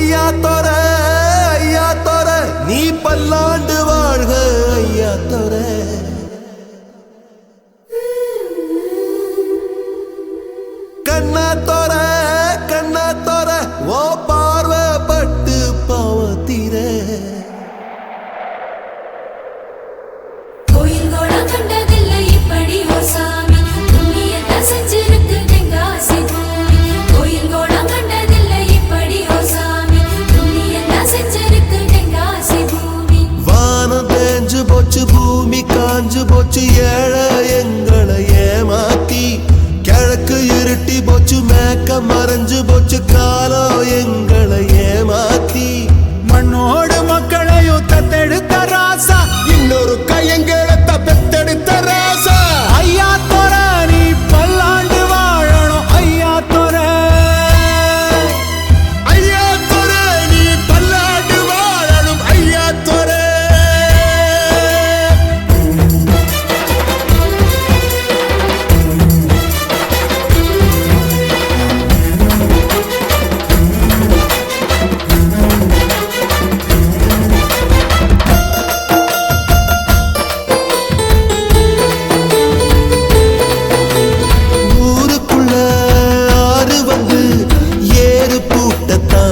ஐயா தோர ஐயா தோர நீ பல்லாண்டு வாழ்க ஐயா தோர கண்ணா தோர கண்ணா தோர ஓ பார்வைப்பட்டு பாவத்தீர போச்சு ஏழ எங்களை ஏமாத்தி. கிழக்கு இருட்டி போச்சு மேக்க மறைஞ்சு போச்சு காலம் எங்களை ஏமா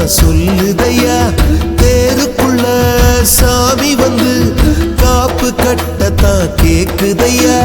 சொல்லுதையா? தேருக்குள்ள சாமி வந்து காப்பு கட்டத்தான் கேக்குதையா?